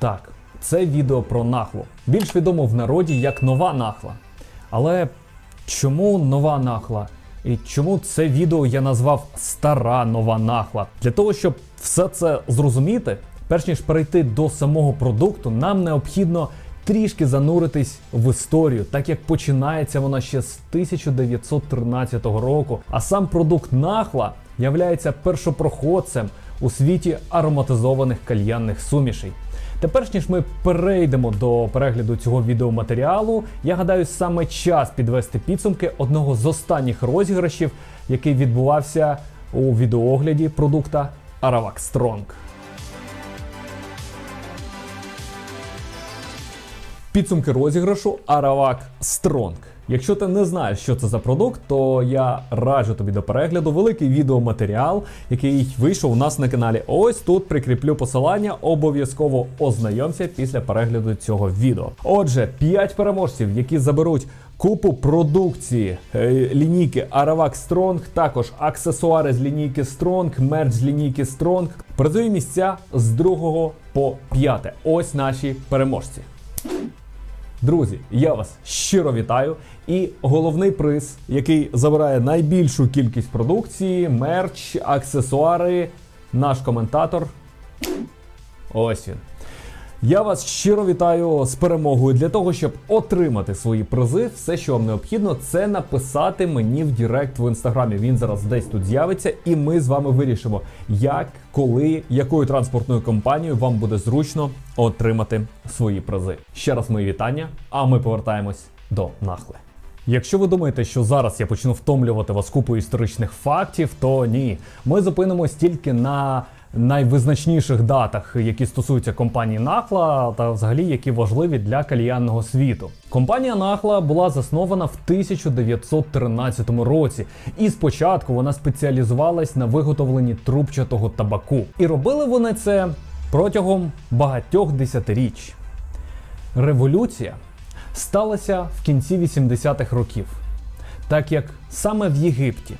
Так, це відео про нахлу. Більш відомо в народі як нова нахла. Але чому нова нахла? І чому це відео я назвав Стара нова нахла? Для того, щоб все це зрозуміти, перш ніж перейти до самого продукту, нам необхідно трішки зануритись в історію, так як починається вона ще з 1913 року. А сам продукт нахла являється першопроходцем у світі ароматизованих кальянних сумішей. Тепер ніж ми перейдемо до перегляду цього відеоматеріалу, я гадаю, саме час підвести підсумки одного з останніх розіграшів, який відбувався у відеоогляді продукта Aravak Strong. Підсумки розіграшу Aravak Strong. Якщо ти не знаєш, що це за продукт, то я раджу тобі до перегляду великий відеоматеріал, який вийшов у нас на каналі. Ось тут прикріплю посилання. Обов'язково ознайомся після перегляду цього відео. Отже, 5 переможців, які заберуть купу продукції е, лінійки Aravak Strong, також аксесуари з лінійки Strong, мерч з лінійки Strong. Призові місця з 2 по 5. Ось наші переможці. Друзі, я вас щиро вітаю. І головний приз, який забирає найбільшу кількість продукції, мерч, аксесуари, наш коментатор. Ось він. Я вас щиро вітаю з перемогою. Для того, щоб отримати свої призи, все, що вам необхідно, це написати мені в Директ в інстаграмі. Він зараз десь тут з'явиться, і ми з вами вирішимо, як, коли, якою транспортною компанією вам буде зручно отримати свої призи. Ще раз мої вітання, а ми повертаємось до нахли. Якщо ви думаєте, що зараз я почну втомлювати вас купою історичних фактів, то ні. Ми зупинимось тільки на найвизначніших датах, які стосуються компанії Нахла, та взагалі які важливі для кальянного світу. Компанія Нахла була заснована в 1913 році, і спочатку вона спеціалізувалась на виготовленні трубчатого табаку. І робили вони це протягом багатьох десятиріч. Революція сталася в кінці 80-х років, так як саме в Єгипті,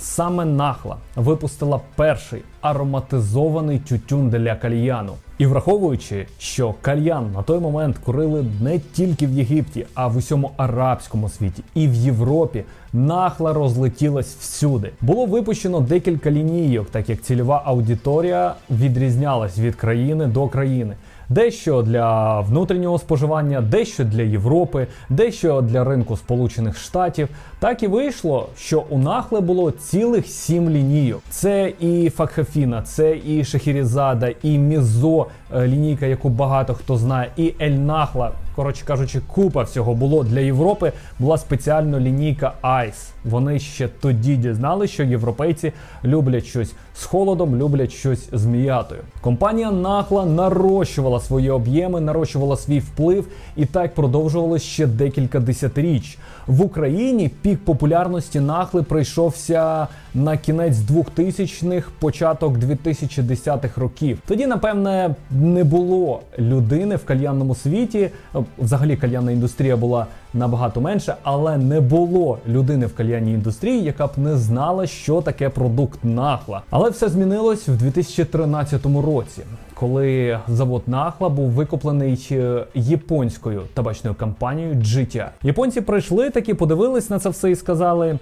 саме Нахла випустила перший ароматизований тютюн для кальяну. І враховуючи, що кальян на той момент курили не тільки в Єгипті, а в усьому арабському світі, і в Європі нахла розлетілась всюди. Було випущено декілька лінійок, так як цільова аудиторія відрізнялась від країни до країни. Дещо для внутрішнього споживання, дещо для Європи, дещо для ринку Сполучених Штатів. Так і вийшло, що у Нахле було цілих сім лінійок. Це і Факхафіна, це і Шахірізада, і Мізо, е, лінійка, яку багато хто знає, і Ель Нахла. Коротше кажучи, купа всього було для Європи. Була спеціально лінійка Ice. Вони ще тоді дізнали, що європейці люблять щось з холодом, люблять щось з м'ятою. Компанія Нахла нарощувала свої об'єми, нарощувала свій вплив, і так продовжувалося ще декілька десятиріч. В Україні пік популярності Нахли прийшовся на кінець 2000-х, початок 2010-х років. Тоді, напевне, не було людини в кальянному світі. Взагалі, кальянна індустрія була набагато менше, але не було людини в кальянній індустрії, яка б не знала, що таке продукт Нахла. Але все змінилось в 2013 році. Коли завод Нахла був викуплений е, японською табачною компанією GTR. Японці прийшли таки, подивились на це все і сказали: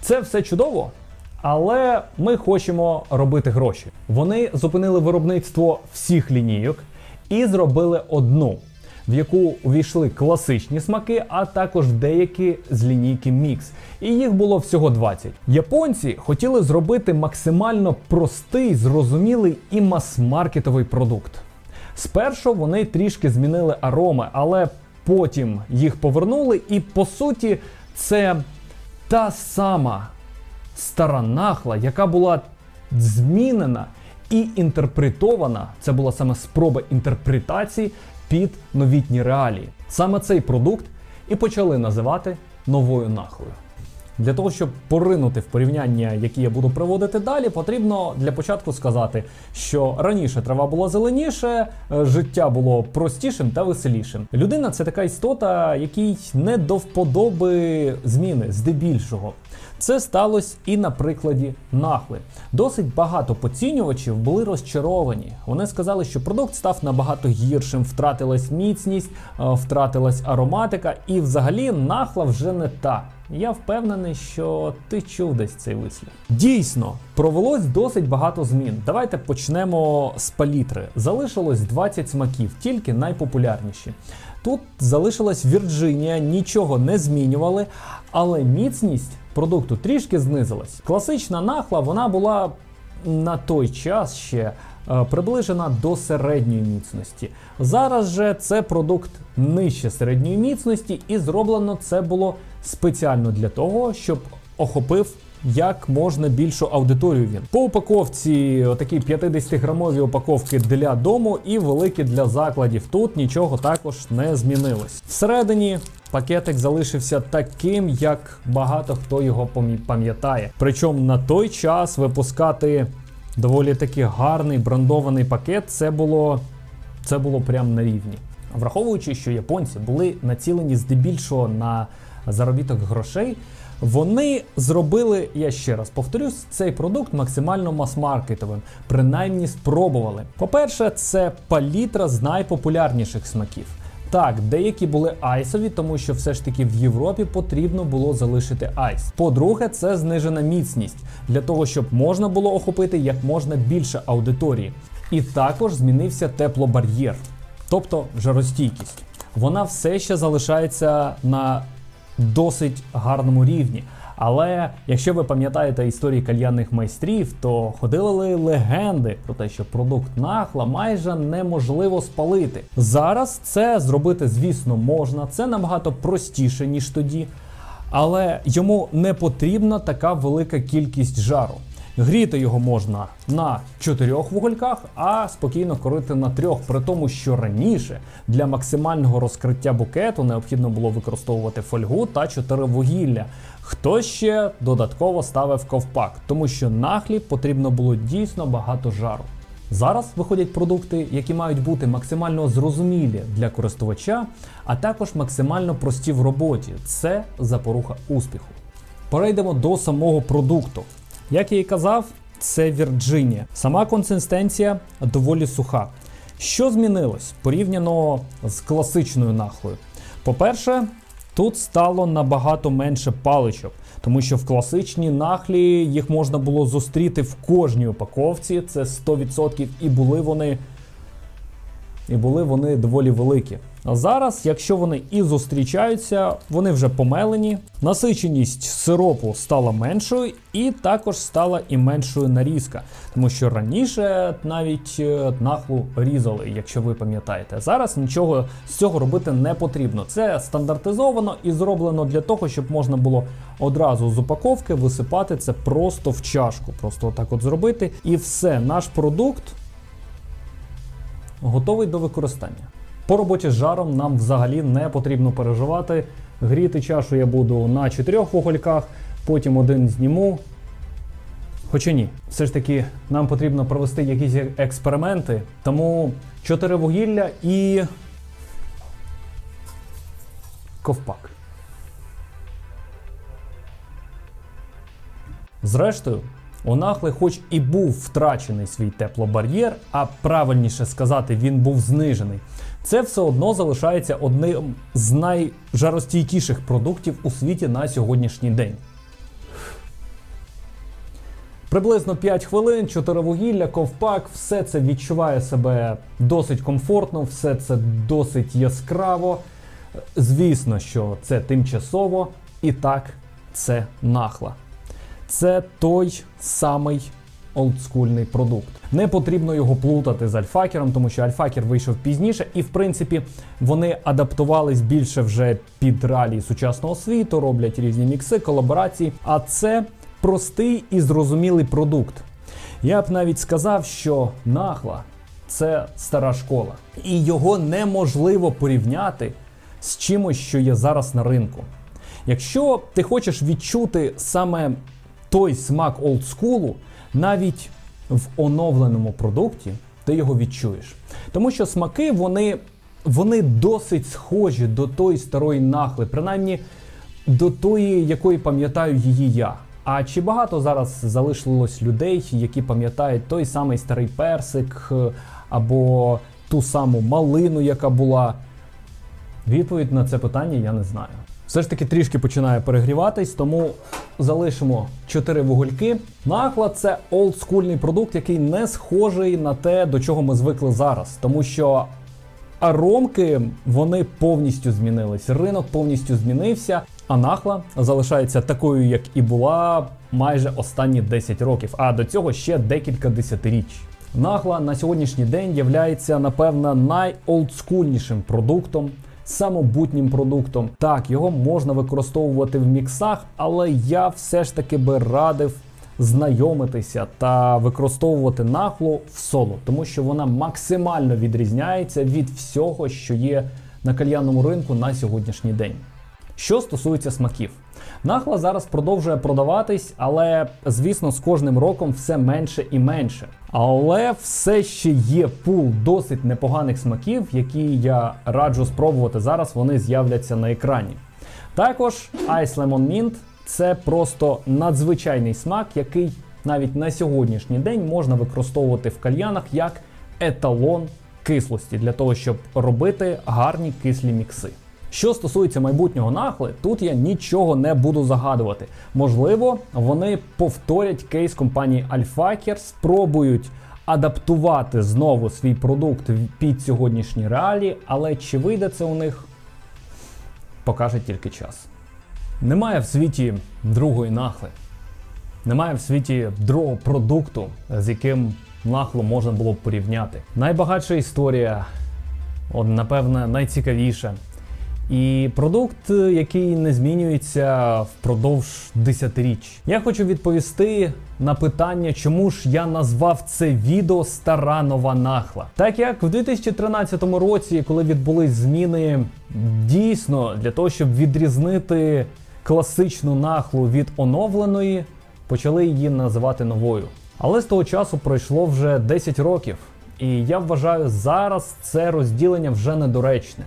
це все чудово, але ми хочемо робити гроші. Вони зупинили виробництво всіх лінійок і зробили одну, в яку увійшли класичні смаки, а також деякі з лінійки Мікс. І їх було всього 20. Японці хотіли зробити максимально простий, зрозумілий і мас-маркетовий продукт. Спершу вони трішки змінили ароми, але потім їх повернули, і по суті, це та сама стара нахла, яка була змінена і інтерпретована. Це була саме спроба інтерпретації під новітні реалії. Саме цей продукт і почали називати новою нахлою. Для того, щоб поринути в порівняння, які я буду приводити далі, потрібно для початку сказати, що раніше трава була зеленіше, е, життя було простішим та веселішим. Людина це така істота, якій не до вподоби зміни здебільшого. Це сталося і на прикладі нахли. Досить багато поцінювачів були розчаровані. Вони сказали, що продукт став набагато гіршим, втратилась міцність, е, втратилась ароматика, і взагалі нахла вже не та. Я впевнений, що ти чув десь цей вислів. Дійсно, провелось досить багато змін. Давайте почнемо з палітри. Залишилось 20 смаків, тільки найпопулярніші. Тут залишилась Вірджинія, нічого не змінювали, але міцність продукту трішки знизилась. Класична нахла вона була на той час ще приближена до середньої міцності. Зараз же це продукт нижче середньої міцності, і зроблено це було спеціально для того, щоб охопив як можна більшу аудиторію він. По упаковці такі 50-грамові упаковки для дому і великі для закладів. Тут нічого також не змінилось. Всередині пакетик залишився таким, як багато хто його пам'ятає. Причому на той час випускати доволі таки гарний брендований пакет, це було, це було прям на рівні. Враховуючи, що японці були націлені здебільшого на заробіток грошей, вони зробили, я ще раз повторюсь, цей продукт максимально мас-маркетовим, принаймні спробували. По-перше, це палітра з найпопулярніших смаків. Так, деякі були айсові, тому що все ж таки в Європі потрібно було залишити айс. По-друге, це знижена міцність для того, щоб можна було охопити як можна більше аудиторії. І також змінився теплобар'єр, тобто жаростійкість. Вона все ще залишається на досить гарному рівні. Але якщо ви пам'ятаєте історії кальянних майстрів, то ходили легенди про те, що продукт нахла майже неможливо спалити. Зараз це зробити, звісно, можна. Це набагато простіше ніж тоді, але йому не потрібна така велика кількість жару. Гріти його можна на чотирьох вугольках, а спокійно корити на трьох. При тому, що раніше для максимального розкриття букету необхідно було використовувати фольгу та чотири вугілля. Хто ще додатково ставив ковпак, тому що на хліб потрібно було дійсно багато жару. Зараз виходять продукти, які мають бути максимально зрозумілі для користувача, а також максимально прості в роботі. Це запоруха успіху. Перейдемо до самого продукту. Як я і казав, це Вірджинія. Сама консистенція доволі суха. Що змінилось порівняно з класичною нахлою? По-перше, тут стало набагато менше паличок, тому що в класичній нахлі їх можна було зустріти в кожній упаковці, це 100%, і були вони і були вони доволі великі. Зараз, якщо вони і зустрічаються, вони вже помелені. Насиченість сиропу стала меншою, і також стала і меншою нарізка. Тому що раніше навіть е, нахлу різали, якщо ви пам'ятаєте. Зараз нічого з цього робити не потрібно. Це стандартизовано і зроблено для того, щоб можна було одразу з упаковки висипати це просто в чашку. Просто отак от зробити. І все, наш продукт готовий до використання. По роботі з жаром нам взагалі не потрібно переживати. Гріти чашу я буду на чотирьох вугольках, потім один зніму. Хоча ні, все ж таки нам потрібно провести якісь експерименти, тому чотири вугілля і ковпак. Зрештою, у Нахли, хоч і був втрачений свій теплобар'єр, а правильніше сказати, він був знижений. Це все одно залишається одним з найжаростійкіших продуктів у світі на сьогоднішній день. Приблизно 5 хвилин, 4 вугілля, ковпак, все це відчуває себе досить комфортно, все це досить яскраво. Звісно, що це тимчасово, і так це нахла. Це той самий олдскульний продукт. Не потрібно його плутати з альфакером, тому що альфакер вийшов пізніше, і в принципі вони адаптувались більше вже під реалії сучасного світу, роблять різні мікси, колаборації. А це простий і зрозумілий продукт. Я б навіть сказав, що нахла це стара школа, і його неможливо порівняти з чимось, що є зараз на ринку. Якщо ти хочеш відчути саме той смак олдскулу, навіть в оновленому продукті ти його відчуєш. Тому що смаки вони, вони досить схожі до тої старої нахли, принаймні до тої, якої пам'ятаю її я. А чи багато зараз залишилось людей, які пам'ятають той самий старий персик е, або ту саму малину, яка була? Відповідь на це питання я не знаю. Все ж таки трішки починає перегріватись, тому залишимо 4 вугольки. Нахла це олдскульний продукт, який не схожий на те, до чого ми звикли зараз, тому що аромки вони повністю змінились. Ринок повністю змінився, а нахла залишається такою, як і була майже останні 10 років. А до цього ще декілька десятиріч. Нахла на сьогоднішній день являється, напевно, найолдскульнішим продуктом, самобутнім продуктом. Так, його можна використовувати в міксах, але я все ж таки би радив знайомитися та використовувати нахлу в соло, тому що вона максимально відрізняється від всього, що є на кальянному ринку на сьогоднішній день. Що стосується смаків, нахла зараз продовжує продаватись, але звісно, з кожним роком все менше і менше. Але все ще є пул досить непоганих смаків, які я раджу спробувати зараз. Вони з'являться на екрані. Також Ice Lemon Mint це просто надзвичайний смак, який навіть на сьогоднішній день можна використовувати в кальянах як еталон кислості для того, щоб робити гарні кислі мікси. Що стосується майбутнього нахли, тут я нічого не буду загадувати. Можливо, вони повторять кейс компанії Alfaker, спробують адаптувати знову свій продукт під сьогоднішні реалії, але чи вийде це у них, покаже тільки час. Немає в світі другої нахли. Немає в світі другого продукту, з яким нахло можна було б порівняти. Найбагатша історія, от, напевне, найцікавіша. І продукт, який не змінюється впродовж десятиріч. Я хочу відповісти на питання, чому ж я назвав це відео Стара нова нахла. Так як в 2013 році, коли відбулись зміни, дійсно для того, щоб відрізнити класичну нахлу від оновленої, почали її називати новою. Але з того часу пройшло вже 10 років, і я вважаю, зараз це розділення вже недоречне.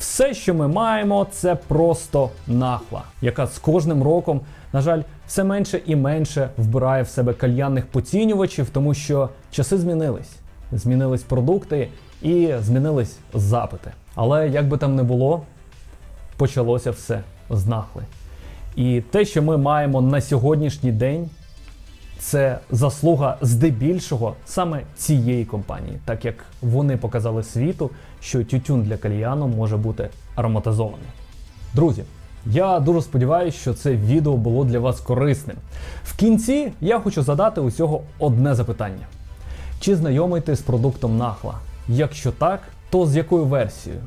Все, що ми маємо, це просто нахла, яка з кожним роком, на жаль, все менше і менше вбирає в себе кальянних поцінювачів, тому що часи змінились. Змінились продукти і змінились запити. Але як би там не було, почалося все з нахли. І те, що ми маємо на сьогоднішній день, це заслуга здебільшого саме цієї компанії, так як вони показали світу, що тютюн для кальяну може бути ароматизований. Друзі, я дуже сподіваюся, що це відео було для вас корисним. В кінці я хочу задати усього одне запитання: чи знайомий ти з продуктом нахла? Якщо так, то з якою версією?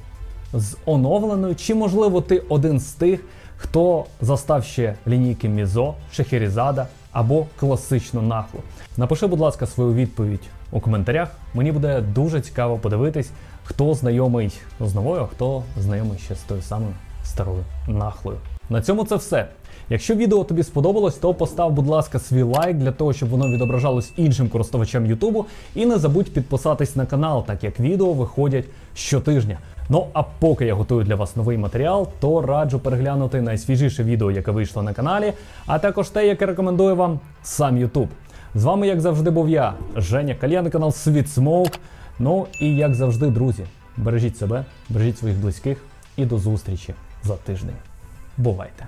З оновленою, чи можливо ти один з тих, хто застав ще лінійки Мізо, Шехерізада або класично нахло, Напиши, будь ласка, свою відповідь у коментарях. Мені буде дуже цікаво подивитись, хто знайомий з новою, а хто знайомий ще з тою самою старою нахлою. На цьому це все. Якщо відео тобі сподобалось, то постав, будь ласка, свій лайк для того, щоб воно відображалось іншим користувачам Ютубу. І не забудь підписатись на канал, так як відео виходять щотижня. Ну а поки я готую для вас новий матеріал, то раджу переглянути найсвіжіше відео, яке вийшло на каналі, а також те, яке рекомендує вам сам Ютуб. З вами, як завжди, був я, Женя Кальяний канал Світ Смоук. Ну і як завжди, друзі, бережіть себе, бережіть своїх близьких і до зустрічі за тиждень. Бувайте!